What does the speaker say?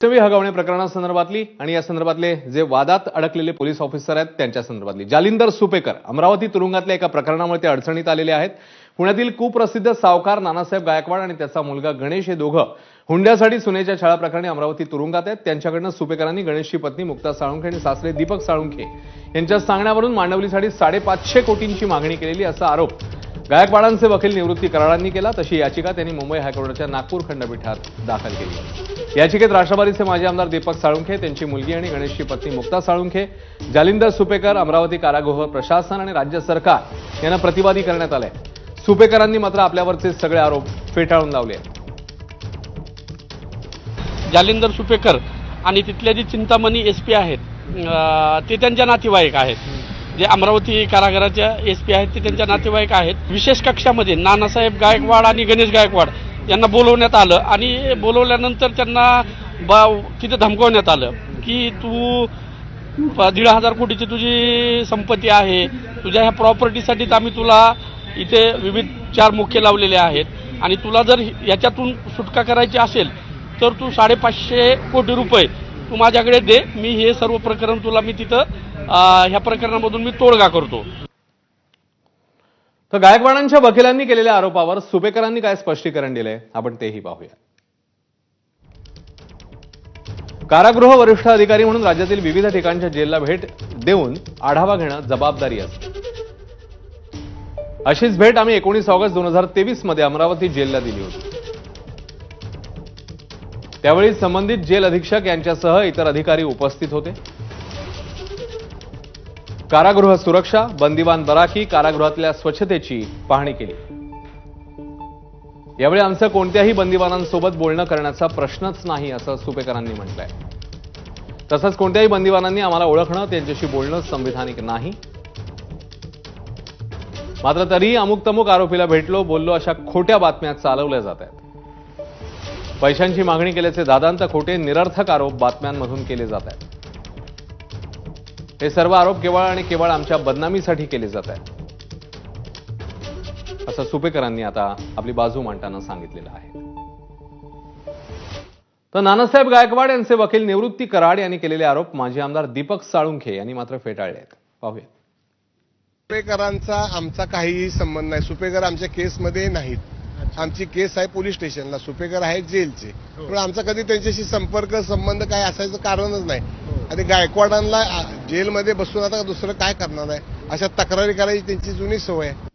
चवी हगवणे प्रकरणासंदर्भातली आणि या संदर्भातले जे वादात अडकलेले पोलीस ऑफिसर आहेत त्यांच्या संदर्भातली. जालिंदर सुपेकर अमरावती तुरुंगातल्या एका प्रकरणामुळे ते अडचणीत आलेले आहेत. पुण्यातील कुप्रसिद्ध सावकार नानासाहेब गायकवाड आणि त्याचा मुलगा गणेश हे दोघं हुंड्यासाठी सुनेच्या छळा प्रकरणी अमरावती तुरुंगात आहेत. त्यांच्याकडनं सुपेकरांनी गणेशची पत्नी मुक्ता साळुंखे आणि सासरे दीपक साळुंखे यांच्या सांगण्यावरून मांडवलीसाठी साडेपाचशे कोटींची मागणी केलेली असा आरोप गायकवाडांचे वकील निवृत्ती कराडांनी केला तशी याचिका त्यांनी मुंबई हायकोर्टाच्या नागपूर खंडपीठात दाखल केली. याचिकेत राष्ट्रवादीचे माजी आमदार दीपक साळुंखे त्यांची मुलगी आणि गणेशची पत्नी मुक्ता साळुंखे जालिंदर सुपेकर अमरावती कारागृह प्रशासन आणि राज्य सरकार यांना प्रतिवादी करण्यात आलंय सुपेकरांनी मात्र आपल्यावरचे सगळे आरोप फेटाळून लावले. जालिंदर सुपेकर आणि तिथले जे चिंतामणी एस पी आहेत ते त्यांच्या नातेवाईक आहेत. जे अमरावती कारागाराच्या एस पी आहेत ते त्यांच्या नातेवाईक आहेत. विशेष कक्षामध्ये नानासाहेब गायकवाड आणि गणेश गायकवाड यांना बोलवण्यात आलं आणि बोलवल्यानंतर त्यांना बा तिथे धमकवण्यात आलं की तू दीड हजार कोटीची तुझी संपत्ती आहे. तुझ्या ह्या प्रॉपर्टीसाठीच आम्ही तुला इथे विविध चार मुख्य लावलेले आहेत. आणि तुला जर याच्यातून सुटका करायची असेल तर तू साडेपाचशे कोटी रुपये तू माझ्याकडे दे मी हे सर्व प्रकरण तुला मी तिथं ह्या प्रकरणामधून मी तोडगा करतो. तर गायकवाडांच्या वकिलांनी केलेल्या आरोपावर सुपेकरांनी काय स्पष्टीकरण दिलंय? आपण तेही पाहूया. कारागृह वरिष्ठ अधिकारी म्हणून राज्यातील विविध ठिकाणच्या जेलला भेट देऊन आढावा घेणं जबाबदारी असते. अशीच भेट आम्ही एकोणीस ऑगस्ट दोन हजार तेवीसमध्ये अमरावती जेलला दिली होती. त्यावेळी संबंधित जेल अधीक्षक यांच्यासह इतर अधिकारी उपस्थित होते. कारागृह सुरक्षा बंदिवान बराकी कारागृहातल्या स्वच्छतेची पाहणी केली. यावेळी आमचं कोणत्याही बंदिवानांसोबत बोलणं करण्याचा प्रश्नच नाही असं सुपेकरांनी म्हटलंय. तसंच कोणत्याही बंदिवानांनी आम्हाला ओळखणं त्यांच्याशी बोलणं संविधानिक नाही. मात्र तरीही अमुक तमुक आरोपीला भेटलो बोललो अशा खोट्या बातम्या चालवल्या जात आहेत. पैशांची मागणी केल्याचे दादांचा खोटे निरर्थक आरोप बातम्यांमधून केले जात आहेत. हे सर्व आरोप केवळ आणि केवळ आमच्या बदनामीसाठी केले जात आहेत. असं सुपेकरांनी आता आपली बाजू मांडताना सांगितलेलं आहे. तर नानासाहेब गायकवाड यांचे वकील निवृत्ती कराड यांनी केलेले आरोप माजी आमदार दीपक साळुंखे यांनी मात्र फेटाळले आहेत. पाहूया. सुपेकरांचा आमचा काहीही संबंध नाही. सुपेकर आमच्या केसमध्ये नाहीत. आमची केस आहे पोलीस स्टेशनला सुपेकर आहेत जेलचे. पण आमचा कधी त्यांच्याशी संपर्क संबंध काय असायचं कारणच नाही. आणि गायकवाडांना जेलमध्ये बसून आता दुसरं काय करणार आहे? अशा तक्रारी करायची त्यांची जुनी सवय आहे.